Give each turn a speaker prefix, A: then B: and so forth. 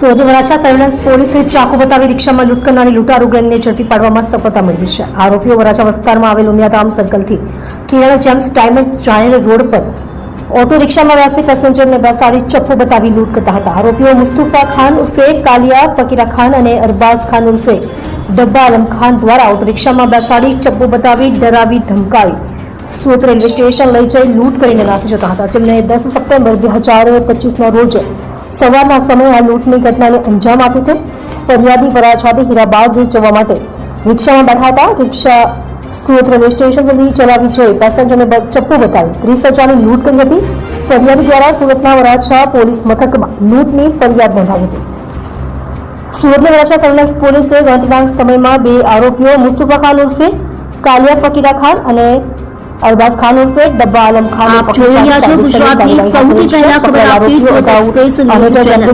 A: સુરતની સર્વેલન્સ પોલીસે ચાકુ બતાવી રિક્ષામાં લૂંટ કરનારી લૂંટારૂ ગેંગને ઝડપી પાડવામાં સફળતા મેળવી છે. આરોપીઓ વરાછા વિસ્તારમાં આવેલ ઉમિયાધામ સર્કલથી કિરણ જેમ્સ ડાયમંડ જાહેર રોડ પર ઓટો રિક્ષામાં વ્યાસી પેસેન્જરને બેસાડી ચપ્પુ બતાવી લૂંટ કરતા હતા. આરોપીઓ મુસ્તુફા ખાન ઉર્ફે, કાલિયા, ફકીરા ખાન અને અરબાઝ ખાન ઉર્ફે ડબ્બા આલમ ખાન દ્વારા ઓટો રિક્ષામાં બેસાડી ચપ્પુ બતાવી ડરાવી ધમકાવી સુરત રેલવે સ્ટેશન લઈ જઈ લૂંટ કરીને નાસી જતા હતા. જેમને દસ સપ્ટેમ્બર બે હજાર પચીસના રોજ સવારના સમયે આ લૂંટની ઘટનાને અંજામ આપ્યો હતો. ફરિયાદી વરાછાથી હીરાબાગ જવા માટે રિક્ષામાં બેઠા હતા. રિક્ષા સુરત રેલવે સ્ટેશન સુધી ચલાવી જોઈ પેસેન્જરને ચપ્પુ બતાવી ત્રીસ હજારની લૂંટ કરી હતી. ફરિયાદી દ્વારા સુરતના વરાછા પોલીસ મથકમાં લૂંટની ફરિયાદ નોંધાવી હતી. સુરતના વરાછા સર્વેલન્સ પોલીસે ગણતરીના સમયમાં બે આરોપીઓ મુસ્તુફા ખાન ઉર્ફે કાલિયા ફકીરા ખાન અને અરબાઝ ખાન ઉર્ફે ડબ્બા આલમ ખાન
B: આપ જોઈ રહ્યા છો ગુજરાતની સૌથી પહેલા ખબર આપતી એક્સપ્રેસ ન્યૂઝ ચેનલ.